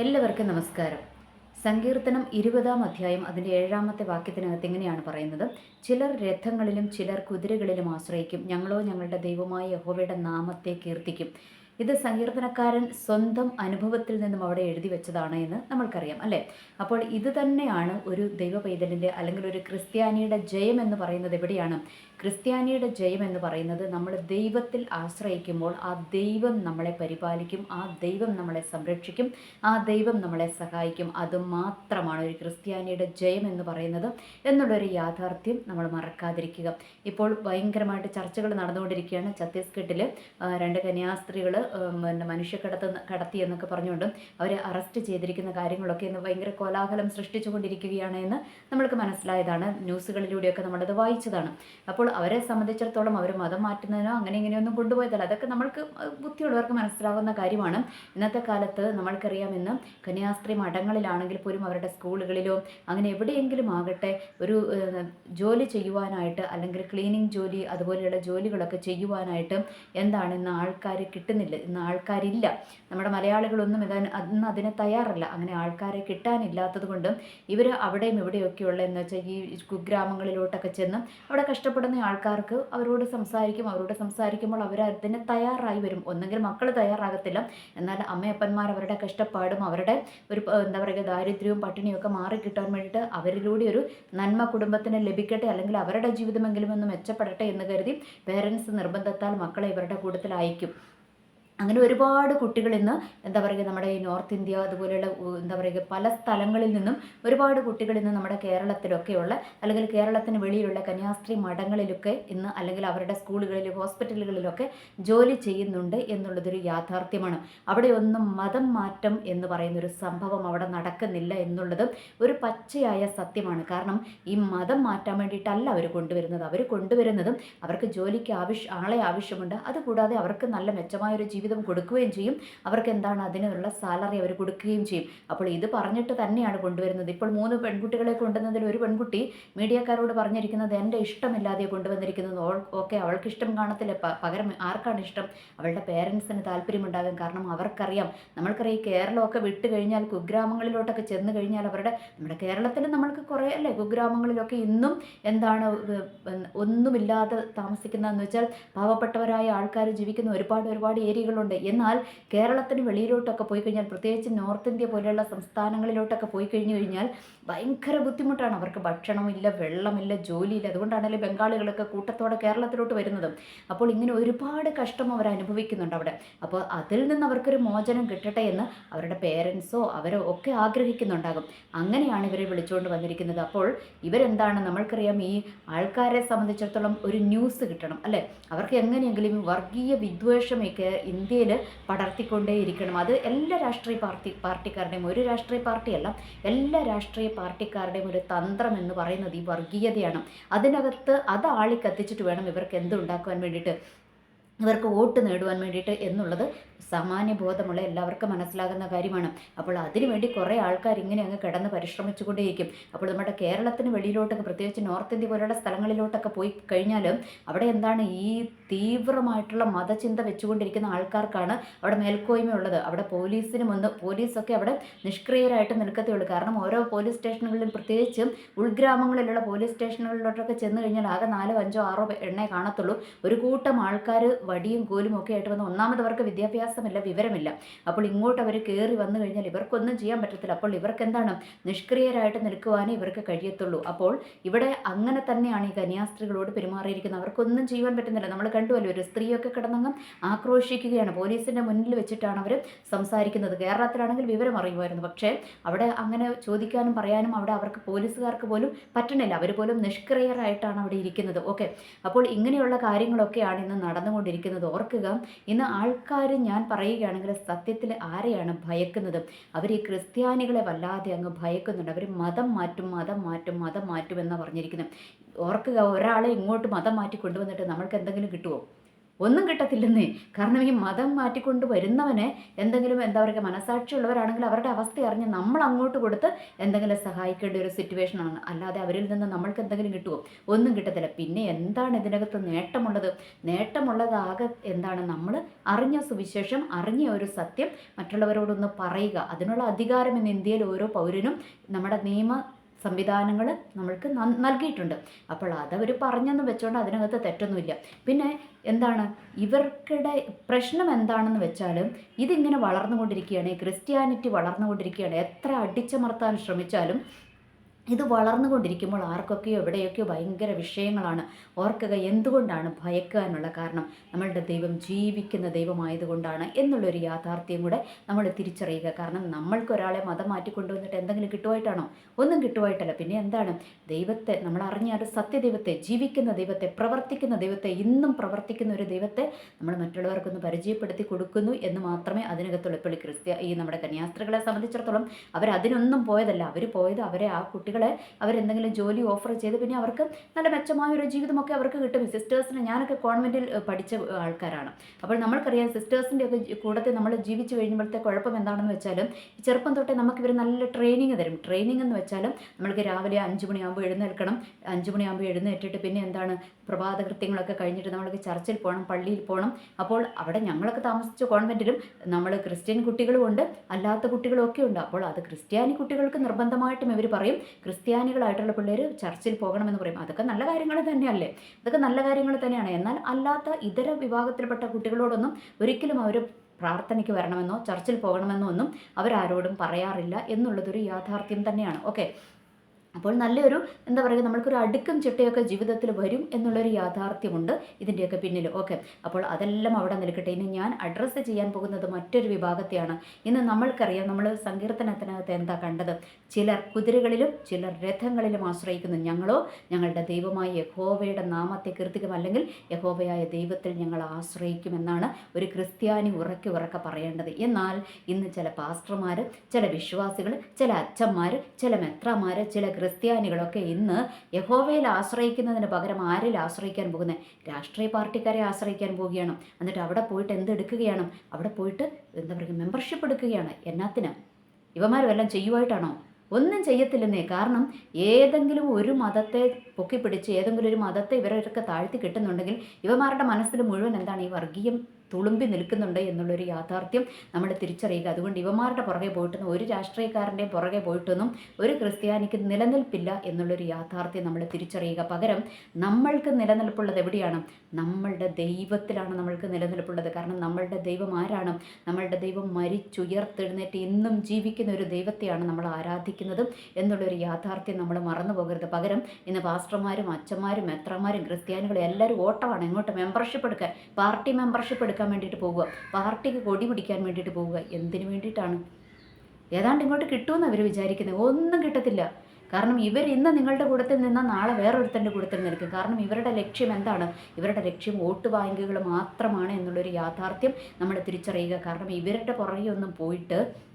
എല്ലാവർക്കും നമസ്കാരം. സങ്കീർത്തനം ഇരുപതാം അധ്യായം അതിന്റെ ഏഴാമത്തെ വാക്യത്തിനകത്ത് എങ്ങനെയാണ് പറയുന്നത്? ചിലർ രഥങ്ങളിലും ചിലർ കുതിരകളിലും ആശ്രയിക്കും. ഞങ്ങളോ ഞങ്ങളുടെ ദൈവമായ യഹോവയുടെ നാമത്തെ കീർത്തിക്കും. ഇത് സങ്കീർത്തനക്കാരൻ സ്വന്തം അനുഭവത്തിൽ നിന്നും അവിടെ എഴുതി വെച്ചതാണ് എന്ന് നമ്മൾക്കറിയാം അല്ലേ? അപ്പോൾ ഇത് തന്നെയാണ് ഒരു ദൈവ പൈതലിന്റെ അല്ലെങ്കിൽ ഒരു ക്രിസ്ത്യാനിയുടെ ജയം എന്ന് പറയുന്നത് എവിടെയാണ്? ക്രിസ്ത്യാനിയുടെ ജയം എന്ന് പറയുന്നത് നമ്മൾ ദൈവത്തിൽ ആശ്രയിക്കുമ്പോൾ ആ ദൈവം നമ്മളെ പരിപാലിക്കും ആ ദൈവം നമ്മളെ സംരക്ഷിക്കും ആ ദൈവം നമ്മളെ സഹായിക്കും. അതുമാത്രമാണ് ഒരു ക്രിസ്ത്യാനിയുടെ ജയം എന്ന് പറയുന്നത് എന്നുള്ളൊരു യാഥാർത്ഥ്യം നമ്മൾ മറക്കാതിരിക്കുക. ഇപ്പോൾ ഭയങ്കരമായിട്ട് ചർച്ചകൾ നടന്നുകൊണ്ടിരിക്കുകയാണ്. ഛത്തീസ്ഗഡിൽ രണ്ട് കന്യാസ്ത്രീകൾ പിന്നെ മനുഷ്യക്കടത്ത് കടത്തി എന്നൊക്കെ പറഞ്ഞുകൊണ്ട് അവരെ അറസ്റ്റ് ചെയ്തിരിക്കുന്ന കാര്യങ്ങളൊക്കെ ഇന്ന് ഭയങ്കര കോലാഹലം സൃഷ്ടിച്ചുകൊണ്ടിരിക്കുകയാണ് എന്ന് നമ്മൾക്ക് മനസ്സിലായതാണ്. ന്യൂസുകളിലൂടെയൊക്കെ നമ്മളത് വായിച്ചതാണ്. അപ്പോൾ അവരെ സംബന്ധിച്ചിടത്തോളം അവർ മതം മാറ്റുന്നതിനോ അങ്ങനെ ഇങ്ങനെയൊന്നും കൊണ്ടുപോയതല്ല. അതൊക്കെ നമ്മൾക്ക് ബുദ്ധിയുള്ളവർക്ക് മനസ്സിലാകുന്ന കാര്യമാണ്. ഇന്നത്തെ കാലത്ത് നമ്മൾക്കറിയാം ഇന്ന് കന്യാസ്ത്രീ മഠങ്ങളിലാണെങ്കിൽ പോലും അവരുടെ സ്കൂളുകളിലോ അങ്ങനെ എവിടെയെങ്കിലും ആകട്ടെ ഒരു ജോലി ചെയ്യുവാനായിട്ട് അല്ലെങ്കിൽ ക്ലീനിങ് ജോലി അതുപോലെയുള്ള ജോലികളൊക്കെ ചെയ്യുവാനായിട്ട് എന്താണ് ഇന്ന് ആൾക്കാർ കിട്ടുന്നില്ല. ഇന്ന് ആൾക്കാരില്ല. നമ്മുടെ മലയാളികളൊന്നും ഇതാ അന്ന് അതിന് തയ്യാറല്ല. അങ്ങനെ ആൾക്കാരെ കിട്ടാനില്ലാത്തത് കൊണ്ടും ഇവർ അവിടെയും ഇവിടെയൊക്കെയുള്ള എന്ന് വെച്ചാൽ ഈ കുഗ്രാമങ്ങളിലോട്ടൊക്കെ ചെന്ന് അവിടെ കഷ്ടപ്പെടുന്ന ആൾക്കാർക്ക് അവരോട് സംസാരിക്കും അവരോട് സംസാരിക്കുമ്പോൾ അവർ അതിന് തയ്യാറായി വരും. ഒന്നെങ്കിൽ മക്കൾ തയ്യാറാകത്തില്ല. എന്നാൽ അമ്മയപ്പന്മാർ അവരുടെ കഷ്ടപ്പാടും അവരുടെ ഒരു എന്താ പറയുക ദാരിദ്ര്യവും പട്ടിണിയും ഒക്കെ മാറിക്കിട്ടാൻ വേണ്ടിയിട്ട് അവരിലൂടെ ഒരു നന്മ കുടുംബത്തിന് ലഭിക്കട്ടെ അല്ലെങ്കിൽ അവരുടെ ജീവിതമെങ്കിലും ഒന്ന് മെച്ചപ്പെടട്ടെ എന്ന് കരുതി പേരൻസ് നിർബന്ധത്താൽ മക്കളെ ഇവരുടെ കൂട്ടത്തിൽ അയക്കും അങ്ങനെ ഒരുപാട് കുട്ടികൾ ഇന്ന് എന്താ പറയുക നമ്മുടെ ഈ നോർത്ത് ഇന്ത്യ അതുപോലെയുള്ള എന്താ പറയുക പല സ്ഥലങ്ങളിൽ നിന്നും ഒരുപാട് കുട്ടികൾ ഇന്ന് നമ്മുടെ കേരളത്തിലൊക്കെയുള്ള അല്ലെങ്കിൽ കേരളത്തിന് വെളിയിലുള്ള കന്യാസ്ത്രീ മഠങ്ങളിലൊക്കെ ഇന്ന് അല്ലെങ്കിൽ അവരുടെ സ്കൂളുകളിൽ ഹോസ്പിറ്റലുകളിലൊക്കെ ജോലി ചെയ്യുന്നുണ്ട് എന്നുള്ളതൊരു യാഥാർത്ഥ്യമാണ്. അവിടെ ഒന്നും മതം മാറ്റം എന്ന് പറയുന്ന ഒരു സംഭവം അവിടെ നടക്കുന്നില്ല എന്നുള്ളതും ഒരു പച്ചയായ സത്യമാണ്. കാരണം ഈ മതം മാറ്റാൻ വേണ്ടിയിട്ടല്ല അവർ കൊണ്ടുവരുന്നത്. അവർ കൊണ്ടുവരുന്നതും അവർക്ക് ജോലിക്ക് ആവശ്യ ആളെ ആവശ്യമുണ്ട്. അതുകൂടാതെ അവർക്ക് നല്ല മെച്ചമായ ഒരു ജീവിതം കൊടുക്കുകയും ചെയ്യും. അവർക്ക് എന്താണ് അതിനുള്ള സാലറി അവർ കൊടുക്കുകയും ചെയ്യും. അപ്പോൾ ഇത് പറഞ്ഞിട്ട് തന്നെയാണ് കൊണ്ടുവരുന്നത്. ഇപ്പോൾ മൂന്ന് പെൺകുട്ടികളെ കൊണ്ടുവന്നതിൽ ഒരു പെൺകുട്ടി മീഡിയക്കാരോട് പറഞ്ഞിരിക്കുന്നത് എന്റെ ഇഷ്ടമില്ലാതെ കൊണ്ടുവന്നിരിക്കുന്നത് ഓക്കെ അവൾക്ക് ഇഷ്ടം കാണത്തില്ല പകരം ആർക്കാണ് ഇഷ്ടം? അവളുടെ പേരൻസിന് താല്പര്യമുണ്ടാകും. കാരണം അവർക്കറിയാം. നമ്മൾക്കറിയാം ഈ കേരളമൊക്കെ വിട്ട് കഴിഞ്ഞാൽ കുഗ്രാമങ്ങളിലോട്ടൊക്കെ ചെന്ന് കഴിഞ്ഞാൽ അവരുടെ നമ്മുടെ കേരളത്തിൽ നമ്മൾക്ക് കുറേ അല്ലേ? കുഗ്രാമങ്ങളിലൊക്കെ ഇന്നും എന്താണ് ഒന്നുമില്ലാതെ താമസിക്കുന്നതെന്ന് വെച്ചാൽ പാവപ്പെട്ടവരായ ആൾക്കാർ ജീവിക്കുന്ന ഒരുപാട് ഒരുപാട് ഏരിയകളുണ്ട് എന്നാൽ കേരളത്തിന് വെളിയിലോട്ടൊക്കെ പോയി കഴിഞ്ഞാൽ പ്രത്യേകിച്ച് നോർത്ത് ഇന്ത്യ പോലെയുള്ള സംസ്ഥാനങ്ങളിലോട്ടൊക്കെ പോയി കഴിഞ്ഞു കഴിഞ്ഞാൽ ഭയങ്കര ബുദ്ധിമുട്ടാണ്. അവർക്ക് ഭക്ഷണമില്ല വെള്ളമില്ല ജോലിയില്ല. അതുകൊണ്ടാണല്ലേ ബംഗാളികളൊക്കെ കൂട്ടത്തോടെ കേരളത്തിലോട്ട് വരുന്നത്. അപ്പോൾ ഇങ്ങനെ ഒരുപാട് കഷ്ടം അവർ അനുഭവിക്കുന്നുണ്ട് അവിടെ. അപ്പോൾ അതിൽ നിന്ന് അവർക്കൊരു മോചനം കിട്ടട്ടെ എന്ന് അവരുടെ പേരൻസോ അവരോ ഒക്കെ ആഗ്രഹിക്കുന്നുണ്ടാകും. അങ്ങനെയാണ് ഇവരെ വിളിച്ചുകൊണ്ട് വന്നിരിക്കുന്നത്. അപ്പോൾ ഇവരെന്താണ്? നമ്മൾക്കറിയാം ഈ ആൾക്കാരെ സംബന്ധിച്ചിടത്തോളം ഒരു ന്യൂസ് കിട്ടണം അല്ലേ? അവർക്ക് എങ്ങനെയെങ്കിലും വർഗീയ വർഗീയ വിദ്വേഷമൊക്കെ ഇന്ത്യയിൽ പടർത്തിക്കൊണ്ടേയിരിക്കണം. അത് എല്ലാ രാഷ്ട്രീയ പാർട്ടി പാർട്ടിക്കാരുടെയും ഒരു രാഷ്ട്രീയ പാർട്ടിയല്ല എല്ലാ രാഷ്ട്രീയ പാർട്ടിക്കാരുടെയും ഒരു തന്ത്രം എന്ന് പറയുന്നത് ഈ വർഗീയതയാണ്. അതിനകത്ത് അത് ആളി കത്തിച്ചിട്ട് വേണം ഇവർക്ക് എന്തുണ്ടാക്കുവാൻ വേണ്ടിയിട്ട്. ഇവർക്ക് വോട്ട് നേടുവാൻ വേണ്ടിയിട്ട് എന്നുള്ളത് സാമാന്യ ബോധമുള്ള എല്ലാവർക്കും മനസ്സിലാകുന്ന കാര്യമാണ്. അപ്പോൾ അതിനുവേണ്ടി കുറേ ആൾക്കാർ ഇങ്ങനെ അങ്ങ് കിടന്ന് പരിശ്രമിച്ചുകൊണ്ടേയിരിക്കും. അപ്പോൾ നമ്മുടെ കേരളത്തിന് വെളിയിലോട്ടൊക്കെ പ്രത്യേകിച്ച് നോർത്ത് ഇന്ത്യ പോലുള്ള സ്ഥലങ്ങളിലോട്ടൊക്കെ പോയി കഴിഞ്ഞാൽ അവിടെ എന്താണ് ഈ തീവ്രമായിട്ടുള്ള മതചിന്ത വെച്ചുകൊണ്ടിരിക്കുന്ന ആൾക്കാർക്കാണ് അവിടെ മേൽക്കോയ്മയുള്ളത്. അവിടെ പോലീസിന് ഒന്ന് പോലീസൊക്കെ അവിടെ നിഷ്ക്രിയരായിട്ട് നിൽക്കത്തേ ഉള്ളൂ. കാരണം ഓരോ പോലീസ് സ്റ്റേഷനുകളിലും പ്രത്യേകിച്ചും ഉൾഗ്രാമങ്ങളിലുള്ള പോലീസ് സ്റ്റേഷനുകളിലോട്ടൊക്കെ ചെന്ന് കഴിഞ്ഞാൽ ആകെ നാലോ അഞ്ചോ ആറോ എണ്ണേ കാണത്തുള്ളൂ. ഒരു കൂട്ടം ആൾക്കാർ വടിയും കോലും ഒക്കെ ആയിട്ട് വന്ന് ഒന്നാമത് അവർക്ക് വിദ്യാഭ്യാസമില്ല വിവരമില്ല. അപ്പോൾ ഇങ്ങോട്ട് അവർ കയറി വന്നു കഴിഞ്ഞാൽ ഇവർക്കൊന്നും ചെയ്യാൻ പറ്റത്തില്ല. അപ്പോൾ ഇവർക്ക് എന്താണ് നിഷ്ക്രിയരായിട്ട് നിൽക്കുവാനേ ഇവർക്ക് കഴിയത്തുള്ളൂ. അപ്പോൾ ഇവിടെ അങ്ങനെ തന്നെയാണ് ഈ കന്യാസ്ത്രീകളോട് പെരുമാറിയിരിക്കുന്നത്. അവർക്കൊന്നും ചെയ്യാൻ പറ്റുന്നില്ല. നമ്മൾ കണ്ടുവല്ലോ ഒരു സ്ത്രീയൊക്കെ കിടന്നങ്ങ് ആക്രോശിക്കുകയാണ്. പോലീസിന്റെ മുന്നിൽ വെച്ചിട്ടാണ് അവർ സംസാരിക്കുന്നത്. കേരളത്തിലാണെങ്കിൽ വിവരം അറിയുമായിരുന്നു. പക്ഷേ അവിടെ അങ്ങനെ ചോദിക്കാനും പറയാനും അവിടെ അവർക്ക് പോലീസുകാർക്ക് പോലും പറ്റണില്ല. അവർ പോലും നിഷ്ക്രിയരായിട്ടാണ് അവിടെ ഇരിക്കുന്നത്. ഓക്കെ. അപ്പോൾ ഇങ്ങനെയുള്ള കാര്യങ്ങളൊക്കെയാണ് ഇന്ന് നടന്നുകൊണ്ടിരിക്കുന്നത്. ഓർക്കുക. ഇന്ന് ആൾക്കാർ ഞാൻ പറയുകയാണെങ്കിൽ സത്യത്തിൽ ആരെയാണ് ഭയക്കുന്നത്? അവർ ഈ ക്രിസ്ത്യാനികളെ വല്ലാതെ അങ്ങ് ഭയക്കുന്നുണ്ട്. അവർ മതം മാറ്റും മതം മാറ്റും മതം മാറ്റും എന്നാണ് പറഞ്ഞിരിക്കുന്നത്. ഓർക്കുക ഒരാളെ ഇങ്ങോട്ട് മതം മാറ്റി കൊണ്ടുവന്നിട്ട് നമ്മൾക്ക് എന്തെങ്കിലും കിട്ടുമോ ഒന്നും കിട്ടത്തില്ലെന്നേ. കാരണം ഈ മതം മാറ്റിക്കൊണ്ട് വരുന്നവനെ എന്തെങ്കിലും എന്താ പറയുക മനസാക്ഷിയുള്ളവരാണെങ്കിൽ അവരുടെ അവസ്ഥ അറിഞ്ഞ് നമ്മൾ അങ്ങോട്ട് കൊടുത്ത് എന്തെങ്കിലും സഹായിക്കേണ്ട ഒരു സിറ്റുവേഷനാണ് അല്ലാതെ അവരിൽ നിന്ന് നമ്മൾക്ക് എന്തെങ്കിലും കിട്ടുമോ ഒന്നും കിട്ടത്തില്ല. പിന്നെ എന്താണ് ഇതിനകത്ത് നേട്ടമുള്ളത്? നേട്ടമുള്ളതാകെ എന്താണ്? നമ്മൾ അറിഞ്ഞ സുവിശേഷം അറിഞ്ഞ ഒരു സത്യം മറ്റുള്ളവരോടൊന്ന് പറയുക. അതിനുള്ള അധികാരം ഇന്ന് ഇന്ത്യയിൽ ഓരോ പൗരനും നമ്മുടെ നിയമ സംവിധാനങ്ങൾ നമ്മൾക്ക് നൽകിയിട്ടുണ്ട്. അപ്പോൾ അതവർ പറഞ്ഞെന്ന് വെച്ചുകൊണ്ട് അതിനകത്ത് തെറ്റൊന്നുമില്ല. പിന്നെ എന്താണ്? ഇവർക്കിടെ പ്രശ്നം എന്താണെന്ന് വെച്ചാൽ ഇതിങ്ങനെ വളർന്നുകൊണ്ടിരിക്കുകയാണ് ക്രിസ്ത്യാനിറ്റി വളർന്നുകൊണ്ടിരിക്കുകയാണ്. എത്ര അടിച്ചമർത്താൻ ശ്രമിച്ചാലും ഇത് വളർന്നുകൊണ്ടിരിക്കുമ്പോൾ ആർക്കൊക്കെയോ എവിടെയൊക്കെയോ ഭയങ്കര വിഷയങ്ങളാണ്. ഓർക്കുക എന്തുകൊണ്ടാണ് ഭയക്കാനുള്ള കാരണം? നമ്മളുടെ ദൈവം ജീവിക്കുന്ന ദൈവമായതുകൊണ്ടാണ് എന്നുള്ളൊരു യാഥാർത്ഥ്യം കൂടെ നമ്മൾ തിരിച്ചറിയുക. കാരണം നമ്മൾക്കൊരാളെ മതം മാറ്റിക്കൊണ്ടുവന്നിട്ട് എന്തെങ്കിലും കിട്ടുമായിട്ടാണോ? ഒന്നും കിട്ടുമായിട്ടല്ല. പിന്നെ എന്താണ്? ദൈവത്തെ നമ്മൾ അറിഞ്ഞ ഒരു സത്യദൈവത്തെ ജീവിക്കുന്ന ദൈവത്തെ പ്രവർത്തിക്കുന്ന ദൈവത്തെ ഇന്നും പ്രവർത്തിക്കുന്ന ഒരു ദൈവത്തെ നമ്മൾ മറ്റുള്ളവർക്കൊന്ന് പരിചയപ്പെടുത്തി കൊടുക്കുന്നു എന്ന് മാത്രമേ അതിനകത്തുള്ളൂ. ഇപ്പോൾ ക്രിസ്ത്യ ഈ നമ്മുടെ കന്യാസ്ത്രീകളെ സംബന്ധിച്ചിടത്തോളം അവരതിനൊന്നും പോയതല്ല. അവർ പോയത് അവരെ ആ കുട്ടികൾ കുട്ടികളെ അവരെന്തെങ്കിലും ജോലി ഓഫർ ചെയ്ത് പിന്നെ അവർക്ക് നല്ല മെച്ചമായ ഒരു ജീവിതമൊക്കെ അവർക്ക് കിട്ടും. സിസ്റ്റേഴ്സിന് ഞാനൊക്കെ കോൺവെന്റിൽ പഠിച്ച ആൾക്കാരാണ്. അപ്പോൾ നമ്മൾക്കറിയാം സിസ്റ്റേഴ്സിന്റെ ഒക്കെ കൂടത്തിൽ നമ്മൾ ജീവിച്ചു കഴിയുമ്പോഴത്തെ കുഴപ്പം എന്താണെന്ന് വെച്ചാൽ ചെറുപ്പം തൊട്ടേ നമുക്ക് ഇവർ നല്ല ട്രെയിനിങ് തരും. ട്രെയിനിങ് എന്ന് വെച്ചാൽ നമ്മൾക്ക് രാവിലെ അഞ്ച് മണിയാകുമ്പോൾ എഴുന്നേൽക്കണം. അഞ്ച് മണിയാകുമ്പോൾ എഴുന്നേറ്റിട്ട് പിന്നെ എന്താണ് പ്രഭാത കൃത്യങ്ങളൊക്കെ കഴിഞ്ഞിട്ട് നമ്മൾക്ക് ചർച്ചിൽ പോകണം പള്ളിയിൽ പോകണം അപ്പോൾ അവിടെ ഞങ്ങളൊക്കെ താമസിച്ച കോൺവെന്റിലും നമ്മൾ ക്രിസ്ത്യൻ കുട്ടികളും ഉണ്ട് അല്ലാത്ത കുട്ടികളും ഒക്കെ ഉണ്ട്. അപ്പോൾ അത് ക്രിസ്ത്യാനി കുട്ടികൾക്ക് നിർബന്ധമായിട്ടും ഇവർ പറയും ക്രിസ്ത്യാനികളായിട്ടുള്ള പിള്ളേർ ചർച്ചിൽ പോകണമെന്ന് പറയും. അതൊക്കെ നല്ല കാര്യങ്ങൾ തന്നെയല്ലേ? അതൊക്കെ നല്ല കാര്യങ്ങൾ തന്നെയാണ്. എന്നാൽ അല്ലാത്ത ഇതര വിഭാഗത്തിൽപ്പെട്ട കുട്ടികളോടൊന്നും ഒരിക്കലും അവർ പ്രാർത്ഥനയ്ക്ക് വരണമെന്നോ ചർച്ചിൽ പോകണമെന്നോ ഒന്നും അവരാരോടും പറയാറില്ല എന്നുള്ളതൊരു യാഥാർത്ഥ്യം തന്നെയാണ്. ഓക്കെ. അപ്പോൾ നല്ലൊരു എന്താ പറയുക നമ്മൾക്കൊരു അടുക്കും ചിട്ടയൊക്കെ ജീവിതത്തിൽ വരും എന്നുള്ളൊരു യാഥാർത്ഥ്യമുണ്ട് ഇതിന്റെയൊക്കെ പിന്നിൽ. ഓക്കെ. അപ്പോൾ അതെല്ലാം അവിടെ നിൽക്കട്ടെ. ഇനി ഞാൻ അഡ്രസ്സ് ചെയ്യാൻ പോകുന്നത് മറ്റൊരു വിഭാഗത്തെയാണ്. ഇന്ന് നമ്മൾക്കറിയാം നമ്മൾ സങ്കീർത്തനത്തിനകത്ത് എന്താ കണ്ടത്? ചിലർ കുതിരകളിലും ചിലർ രഥങ്ങളിലും ആശ്രയിക്കുന്നു. ഞങ്ങളോ ഞങ്ങളുടെ ദൈവമായ യഹോവയുടെ നാമത്തെ കീർത്തിക്കും അല്ലെങ്കിൽ യഹോവയായ ദൈവത്തിൽ ഞങ്ങൾ ആശ്രയിക്കുമെന്നാണ് ഒരു ക്രിസ്ത്യാനി ഉറക്കി ഉറക്കെ പറയേണ്ടത്. എന്നാൽ ഇന്ന് ചില പാസ്റ്റർമാർ ചില വിശ്വാസികൾ ചില അച്ഛന്മാർ ചില മെത്രമാർ ചില ക്രിസ്ത്യാനികളൊക്കെ ഇന്ന് യഹോവയിൽ ആശ്രയിക്കുന്നതിന് പകരം ആരിൽ ആശ്രയിക്കാൻ പോകുന്നത് രാഷ്ട്രീയ പാർട്ടിക്കാരെ ആശ്രയിക്കാൻ പോവുകയാണ്. എന്നിട്ട് അവിടെ പോയിട്ട് എന്തെടുക്കുകയാണ് അവിടെ പോയിട്ട് എന്താ പറയുക മെമ്പർഷിപ്പ് എടുക്കുകയാണ് എന്നാത്തിന്? ഇവന്മാരും എല്ലാം ചെയ്യുമായിട്ടാണോ ഒന്നും ചെയ്യത്തില്ലെന്നേ. കാരണം ഏതെങ്കിലും ഒരു മതത്തെ പൊക്കിപ്പിടിച്ച് ഏതെങ്കിലും ഒരു മതത്തെ ഇവരൊക്കെ താഴ്ത്തി കിട്ടുന്നുണ്ടെങ്കിൽ ഇവന്മാരുടെ മനസ്സിൽ മുഴുവൻ എന്താണ് ഈ വർഗീയം? തുളുമ്പി നിൽക്കുന്നുണ്ട് എന്നുള്ളൊരു യാഥാർത്ഥ്യം നമ്മൾ തിരിച്ചറിയുക. അതുകൊണ്ട് ഇവമാരുടെ പുറകെ പോയിട്ടൊന്നും ഒരു രാഷ്ട്രീയക്കാരന്റെയും പുറകെ പോയിട്ടൊന്നും ഒരു ക്രിസ്ത്യാനിക്ക് നിലനിൽപ്പില്ല എന്നുള്ളൊരു യാഥാർത്ഥ്യം നമ്മൾ തിരിച്ചറിയുക. പകരം നമ്മൾക്ക് നിലനിൽപ്പുള്ളത് എവിടെയാണ്? നമ്മളുടെ ദൈവത്തിലാണ് നമ്മൾക്ക് നിലനിൽപ്പുള്ളത്. കാരണം നമ്മളുടെ ദൈവം ആരാണ്? നമ്മളുടെ ദൈവം മരിച്ചുയർത്തെഴുന്നേറ്റ് എന്നും ജീവിക്കുന്ന ഒരു ദൈവത്തെയാണ് നമ്മൾ ആരാധിക്കുന്നത് എന്നുള്ളൊരു യാഥാർത്ഥ്യം നമ്മൾ മറന്നു പോകരുത്. പകരം ഇന്ന് പാസ്റ്റർമാരും അച്ഛന്മാരും മെത്രമാരും ക്രിസ്ത്യാനികളും എല്ലാവരും ഓട്ടമാണ് ഇങ്ങോട്ട് മെമ്പർഷിപ്പ് എടുക്കാൻ? പാർട്ടി മെമ്പർഷിപ്പ് എടുക്കാൻ വേണ്ടിയിട്ട് പോവുക. പാർട്ടിക്ക് കൊടി പിടിക്കാൻ വേണ്ടിയിട്ട് പോവുക. എന്തിനു വേണ്ടിയിട്ടാണ്? ഏതാണ്ട് ഇങ്ങോട്ട് കിട്ടുമെന്ന് അവർ വിചാരിക്കുന്നത് ഒന്നും കിട്ടത്തില്ല. കാരണം ഇവർ ഇന്ന് നിങ്ങളുടെ കൂടത്തിൽ നിന്ന് നാളെ വേറൊരുത്തന്റെ കൂടത്തിൽ നിൽക്കും. കാരണം ഇവരുടെ ലക്ഷ്യം എന്താണ്? ഇവരുടെ ലക്ഷ്യം വോട്ട് ബാങ്കുകൾ മാത്രമാണ് എന്നുള്ളൊരു യാഥാർത്ഥ്യം നമ്മൾ തിരിച്ചറിയുക. കാരണം ഇവരുടെ പുറകെ ഒന്നും പോയിട്ട്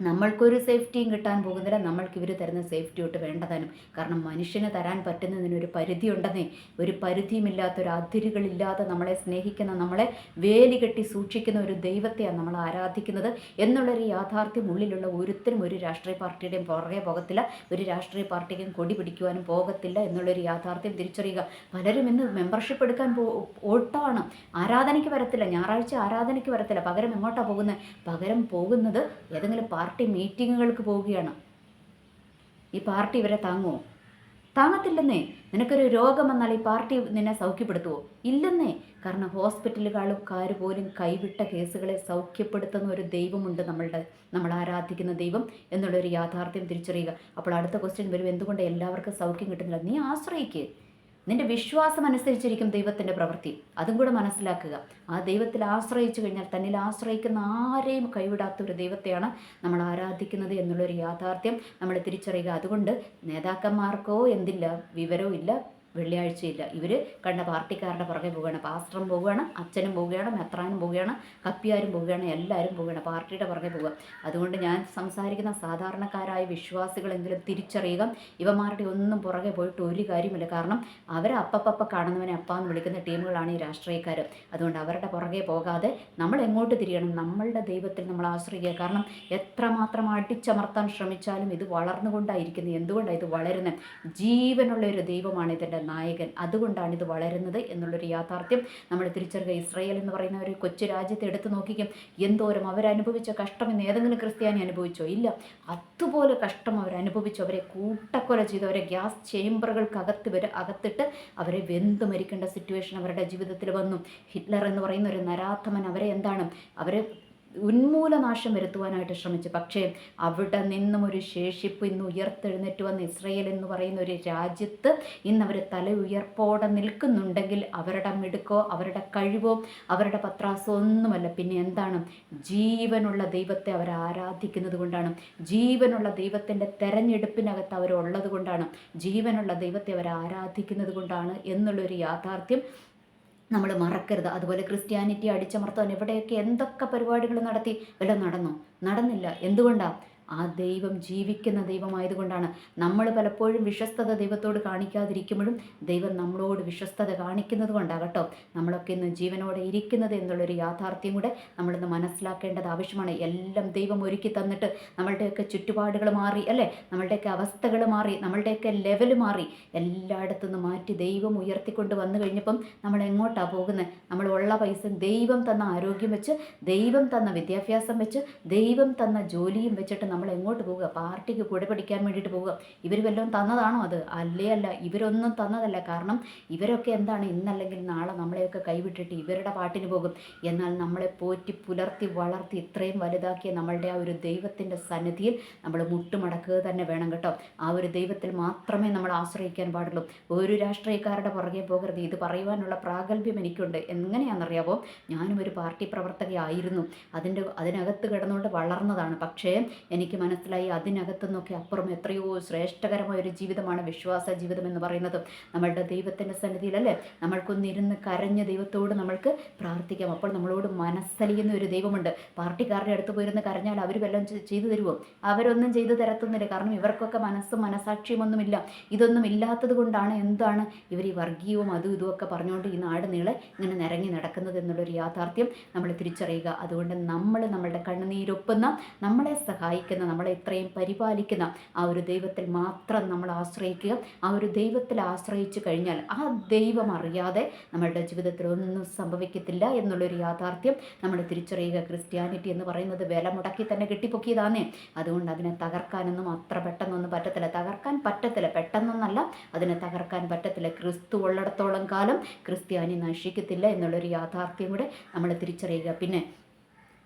നമ്മൾക്കൊരു സേഫ്റ്റിയും കിട്ടാൻ പോകുന്നില്ല. നമ്മൾക്ക് ഇവർ തരുന്ന സേഫ്റ്റി തൊട്ട് വേണ്ടതാനും. കാരണം മനുഷ്യന് തരാൻ പറ്റുന്നതിനൊരു പരിധി ഉണ്ടെന്നേ ഒരു പരിധിയുമില്ലാത്ത ഒരു അതിരുകളില്ലാതെ നമ്മളെ സ്നേഹിക്കുന്ന നമ്മളെ വേലി കെട്ടി സൂക്ഷിക്കുന്ന ഒരു ദൈവത്തെയാണ് നമ്മൾ ആരാധിക്കുന്നത് എന്നുള്ളൊരു യാഥാർത്ഥ്യം ഉള്ളിലുള്ള ഒരുത്തരും ഒരു രാഷ്ട്രീയ പാർട്ടിയുടെയും പുറകെ പോകത്തില്ല. ഒരു രാഷ്ട്രീയ പാർട്ടിക്കും കൊടി പിടിക്കുവാനും പോകത്തില്ല എന്നുള്ളൊരു യാഥാർത്ഥ്യം തിരിച്ചറിയുക. പലരും ഇന്ന് മെമ്പർഷിപ്പ് എടുക്കാൻ പോ ഓട്ടമാണ്. ആരാധനയ്ക്ക് വരത്തില്ല. ഞായറാഴ്ച ആരാധനയ്ക്ക് വരത്തില്ല. പകരം എങ്ങോട്ടാണ് പോകുന്നത് പകരം പോകുന്നത് ഏതെങ്കിലും പാർട്ടി മീറ്റിങ്ങുകൾക്ക് പോവുകയാണ്. ഈ പാർട്ടി ഇവരെ താങ്ങുമോ താങ്ങത്തില്ലെന്നേ നിനക്കൊരു രോഗം വന്നാൽ ഈ പാർട്ടി നിന്നെ സൗഖ്യപ്പെടുത്തുമോ ഇല്ലെന്നേ കാരണം ഹോസ്പിറ്റലുകാർ പോലും കൈവിട്ട കേസുകളെ സൗഖ്യപ്പെടുത്തുന്ന ഒരു ദൈവമുണ്ട് നമ്മളുടെ നമ്മൾ ആരാധിക്കുന്ന ദൈവം എന്നുള്ളൊരു യാഥാർത്ഥ്യം തിരിച്ചറിയുക. അപ്പോൾ അടുത്ത ക്വസ്റ്റ്യൻ വരും എന്തുകൊണ്ട് എല്ലാവർക്കും സൗഖ്യം കിട്ടുന്നില്ല? നീ ആശ്രയിക്കുക നിന്റെ വിശ്വാസം അനുസരിച്ചിരിക്കും ദൈവത്തിന്റെ പ്രവൃത്തി. അതും കൂടെ മനസ്സിലാക്കുക. ആ ദൈവത്തിൽ ആശ്രയിച്ചു കഴിഞ്ഞാൽ തന്നിൽ ആശ്രയിക്കുന്ന ആരെയും കൈവിടാത്ത ഒരു ദൈവത്തെയാണ് നമ്മൾ ആരാധിക്കുന്നത് എന്നുള്ളൊരു യാഥാർത്ഥ്യം നമ്മൾ തിരിച്ചറിയുക. അതുകൊണ്ട് നേതാക്കന്മാർക്കോ എന്തില്ല വിവരവും ഇല്ല. വെള്ളിയാഴ്ചയില്ല. ഇവർ കണ്ട പാർട്ടിക്കാരുടെ പുറകെ പോവുകയാണ്. പാസ്റ്ററും പോവുകയാണ് അച്ഛനും പോവുകയാണ് മെത്രാനും പോവുകയാണ് കപ്പിയാരും പോവുകയാണ് എല്ലാവരും പോവുകയാണ് പാർട്ടിയുടെ പുറകെ പോവുക. അതുകൊണ്ട് ഞാൻ സംസാരിക്കുന്ന സാധാരണക്കാരായ വിശ്വാസികളെങ്കിലും തിരിച്ചറിയുക. ഇവന്മാരുടെ ഒന്നും പുറകെ പോയിട്ട് ഒരു കാര്യമില്ല. കാരണം അവരെ അപ്പപ്പപ്പ കാണുന്നവനെ അപ്പാന്ന് വിളിക്കുന്ന ടീമുകളാണ് ഈ രാഷ്ട്രീയക്കാർ അതുകൊണ്ട് അവരുടെ പുറകെ പോകാതെ നമ്മൾ എങ്ങോട്ട് തിരിയണം? നമ്മളുടെ ദൈവത്തിൽ നമ്മൾ ആശ്രയിക്കുക. കാരണം എത്രമാത്രം അടിച്ചമർത്താൻ ശ്രമിച്ചാലും ഇത് വളർന്നുകൊണ്ടായിരിക്കുന്നത് എന്തുകൊണ്ടാണ് ഇത് വളരുന്നത്? ജീവനുള്ള ഒരു ദൈവമാണ് ഇതിന്റെ നായകൻ. അതുകൊണ്ടാണ് ഇത് വളരുന്നത് എന്നുള്ളൊരു യാഥാർത്ഥ്യം നമ്മൾ തിരിച്ചറിയുക ഇസ്രയേൽ എന്ന് പറയുന്ന ഒരു കൊച്ചു രാജ്യത്തെ എടുത്തു നോക്കിക്കും. എന്തോരം അവരനുഭവിച്ച കഷ്ടം എന്ന് ഏതെങ്കിലും ക്രിസ്ത്യാനി അനുഭവിച്ചോ? ഇല്ല. അതുപോലെ കഷ്ടം അവരനുഭവിച്ചു അവരെ കൂട്ടക്കൊല ചെയ്ത് അവരെ ഗ്യാസ് ചേംബറുകൾക്കകത്ത് വരെ അകത്തിട്ട് അവരെ വെന്ത് മരിക്കേണ്ട സിറ്റുവേഷൻ അവരുടെ ജീവിതത്തിൽ വന്നു. ഹിറ്റ്ലർ എന്ന് പറയുന്ന ഒരു നരാധമൻ അവരെ എന്താണ്? അവരെ ഉന്മൂലനാശം വരുത്തുവാനായിട്ട് ശ്രമിച്ചു. പക്ഷേ അവിടെ നിന്നും ഒരു ശേഷിപ്പ് ഇന്ന് ഉയർത്തെഴുന്നേറ്റ് വന്ന ഇസ്രയേൽ എന്ന് പറയുന്ന ഒരു രാജ്യത്ത് ഇന്ന് അവർ തല ഉയർപ്പോടെ നിൽക്കുന്നുണ്ടെങ്കിൽ അവരുടെ മിടുക്കോ അവരുടെ കഴിവോ അവരുടെ പത്രാസോ ഒന്നുമല്ല. പിന്നെ എന്താണ്? ജീവനുള്ള ദൈവത്തെ അവർ ആരാധിക്കുന്നത് കൊണ്ടാണ്. ജീവനുള്ള ദൈവത്തിന്റെ തെരഞ്ഞെടുപ്പിനകത്ത് അവരുള്ളത് കൊണ്ടാണ്. ജീവനുള്ള ദൈവത്തെ അവർ ആരാധിക്കുന്നത് കൊണ്ടാണ് എന്നുള്ളൊരു യാഥാർത്ഥ്യം നമ്മൾ മറക്കരുത്. അതുപോലെ ക്രിസ്ത്യാനിറ്റി അടിച്ചമർത്താൻ എവിടെയൊക്കെ എന്തൊക്കെ പരിപാടികൾ നടത്തി? വല്ലതും നടന്നോ? നടന്നില്ല. എന്തുകൊണ്ടാണ് ആ ദൈവം ജീവിക്കുന്ന ദൈവമായതുകൊണ്ടാണ് നമ്മൾ പലപ്പോഴും വിശ്വസ്തത ദൈവത്തോട് കാണിക്കാതിരിക്കുമ്പോഴും ദൈവം നമ്മളോട് വിശ്വസ്തത കാണിക്കുന്നത് കൊണ്ടാകട്ടോ നമ്മളൊക്കെ ഇന്ന് ജീവനോടെ ഇരിക്കുന്നത് എന്നുള്ളൊരു യാഥാർത്ഥ്യം കൂടെ നമ്മളിന്ന് മനസ്സിലാക്കേണ്ടത് ആവശ്യമാണ്. എല്ലാം ദൈവം ഒരുക്കി തന്നിട്ട് നമ്മളുടെയൊക്കെ ചുറ്റുപാടുകൾ മാറി അല്ലേ? നമ്മളുടെയൊക്കെ അവസ്ഥകൾ മാറി നമ്മളുടെയൊക്കെ ലെവൽ മാറി. എല്ലായിടത്തുനിന്ന് മാറ്റി ദൈവം ഉയർത്തിക്കൊണ്ട് വന്നു കഴിഞ്ഞപ്പം നമ്മൾ എങ്ങോട്ടാണ് പോകുന്നത്? നമ്മൾ ഉള്ള പൈസ ദൈവം തന്ന ആരോഗ്യം വെച്ച് ദൈവം തന്ന വിദ്യാഭ്യാസം വെച്ച് ദൈവം തന്ന ജോലിയും വെച്ചിട്ട് നമ്മൾ എങ്ങോട്ട് പോവുക? പാർട്ടിക്ക് കൂടെ പിടിക്കാൻ വേണ്ടിയിട്ട് പോവുക. ഇവർ വല്ലതും തന്നതാണോ അത്? അല്ലേ അല്ല. ഇവരൊന്നും തന്നതല്ല. കാരണം ഇവരൊക്കെ എന്താണ്? ഇന്നല്ലെങ്കിൽ നാളെ നമ്മളെയൊക്കെ കൈവിട്ടിട്ട് ഇവരുടെ പാട്ടിന് പോകും. എന്നാൽ നമ്മളെ പോറ്റി പുലർത്തി വളർത്തി ഇത്രയും വലുതാക്കിയ നമ്മളുടെ ആ ഒരു ദൈവത്തിന്റെ സന്നിധിയിൽ നമ്മൾ മുട്ടുമടക്കുക തന്നെ വേണം കേട്ടോ. ആ ഒരു ദൈവത്തിൽ മാത്രമേ നമ്മൾ ആശ്രയിക്കാൻ പാടുള്ളൂ. ഒരു രാഷ്ട്രീയക്കാരുടെ പുറകെ പോകരുത്. ഇത് പറയുവാനുള്ള പ്രാഗൽഭ്യം എനിക്കുണ്ട്. എങ്ങനെയാണെന്നറിയാവോ? ഞാനും ഒരു പാർട്ടി പ്രവർത്തകയായിരുന്നു. അതിന്റെ അതിനകത്ത് കിടന്നുകൊണ്ട് വളർന്നതാണ്. പക്ഷേ എനിക്ക് എനിക്ക് മനസ്സിലായി. അതിനകത്തുനിന്നൊക്കെ അപ്പുറം എത്രയോ ശ്രേഷ്ഠകരമായ ഒരു ജീവിതമാണ് വിശ്വാസ ജീവിതം എന്ന് പറയുന്നത്. നമ്മളുടെ ദൈവത്തിന്റെ സന്നിധിയിലല്ലേ നമ്മൾക്കൊന്നിരുന്ന് കരഞ്ഞ ദൈവത്തോട് നമ്മൾക്ക് പ്രാർത്ഥിക്കാം. അപ്പോൾ നമ്മളോട് മനസ്സലിയുന്ന ഒരു ദൈവമുണ്ട്. പാർട്ടിക്കാരുടെ അടുത്ത് പോയിരുന്ന് കരഞ്ഞാൽ അവർ വല്ലതും ചെയ്തു തരുമോ അവരൊന്നും ചെയ്തു തരത്തുന്നില്ല. കാരണം ഇവർക്കൊക്കെ മനസ്സും മനസാക്ഷിയുമൊന്നുമില്ല. ഇതൊന്നും ഇല്ലാത്തത് കൊണ്ടാണ് എന്താണ് ഇവർ ഈ വർഗീയവും അതും ഇതുമൊക്കെ പറഞ്ഞുകൊണ്ട് ഈ നാട് നീളെ ഇങ്ങനെ നിരങ്ങി നടക്കുന്നത് എന്നുള്ളൊരു യാഥാർത്ഥ്യം നമ്മൾ തിരിച്ചറിയുക. അതുകൊണ്ട് നമ്മൾ നമ്മളുടെ കണ്ണുനീരൊപ്പുന്ന നമ്മളെ സഹായിക്കുന്ന പരിപാലിക്കുന്ന നമ്മളെ ഇത്രയും പരിപാലിക്കുന്ന ആ ഒരു ദൈവത്തിൽ മാത്രം നമ്മൾ ആശ്രയിക്കുക. ആ ഒരു ദൈവത്തിൽ ആശ്രയിച്ചു കഴിഞ്ഞാൽ ആ ദൈവം അറിയാതെ നമ്മളുടെ ജീവിതത്തിൽ ഒന്നും സംഭവിക്കത്തില്ല എന്നുള്ളൊരു യാഥാർത്ഥ്യം നമ്മൾ തിരിച്ചറിയുക. ക്രിസ്ത്യാനിറ്റി എന്ന് പറയുന്നത് വില മുടക്കി തന്നെ കിട്ടിപ്പൊക്കിയതാന്നേ അതുകൊണ്ട് അതിനെ തകർക്കാനൊന്നും അത്ര പെട്ടെന്നൊന്നും പറ്റത്തില്ല. തകർക്കാൻ പറ്റത്തില്ല. പെട്ടെന്നൊന്നല്ല അതിനെ തകർക്കാൻ പറ്റത്തില്ല. ക്രിസ്തു ഉള്ളിടത്തോളം കാലം ക്രിസ്ത്യാനി നശിക്കത്തില്ല എന്നുള്ളൊരു യാഥാർത്ഥ്യം കൂടെ നമ്മൾ തിരിച്ചറിയുക. പിന്നെ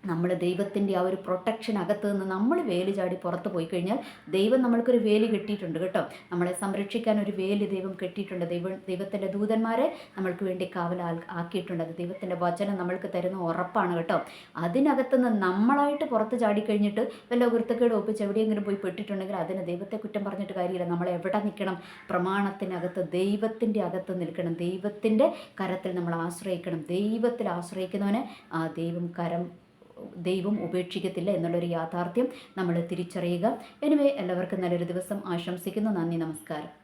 നമ്മൾ ദൈവത്തിന്റെ ആ ഒരു പ്രൊട്ടക്ഷൻ അകത്ത് നിന്ന് നമ്മൾ വേലി ചാടി പുറത്ത് പോയി കഴിഞ്ഞാൽ ദൈവം നമ്മൾക്കൊരു വേലി കെട്ടിയിട്ടുണ്ട് കേട്ടോ. നമ്മളെ സംരക്ഷിക്കാൻ ഒരു വേലി ദൈവം കെട്ടിയിട്ടുണ്ട്. ദൈവം ദൈവത്തിന്റെ ദൂതന്മാരെ നമ്മൾക്ക് വേണ്ടി കാവൽ ആക്കിയിട്ടുണ്ട്. അത് ദൈവത്തിന്റെ വചനം നമ്മൾക്ക് തരുന്ന ഉറപ്പാണ് കേട്ടോ. അതിനകത്ത് നിന്ന് നമ്മളായിട്ട് പുറത്ത് ചാടിക്കഴിഞ്ഞിട്ട് വല്ല വൃത്തക്കേട് ഒപ്പിച്ച് എവിടെയെങ്കിലും പോയി പെട്ടിട്ടുണ്ടെങ്കിൽ അതിന് ദൈവത്തെ കുറ്റം പറഞ്ഞിട്ട് കാര്യമില്ല. നമ്മൾ എവിടെ നിൽക്കണം? പ്രമാണത്തിനകത്ത് ദൈവത്തിന്റെ അകത്ത് നിൽക്കണം. ദൈവത്തിന്റെ കരത്തിൽ നമ്മൾ ആശ്രയിക്കണം. ദൈവത്തിൽ ആശ്രയിക്കുന്നവനെ ആ ദൈവം കരം ദൈവം ഉപേക്ഷിക്കത്തില്ല എന്നുള്ളൊരു യാഥാർത്ഥ്യം നമ്മൾ തിരിച്ചറിയുക. എനിവേ എല്ലാവർക്കും നല്ലൊരു ദിവസം ആശംസിക്കുന്നു. നന്ദി നമസ്കാരം.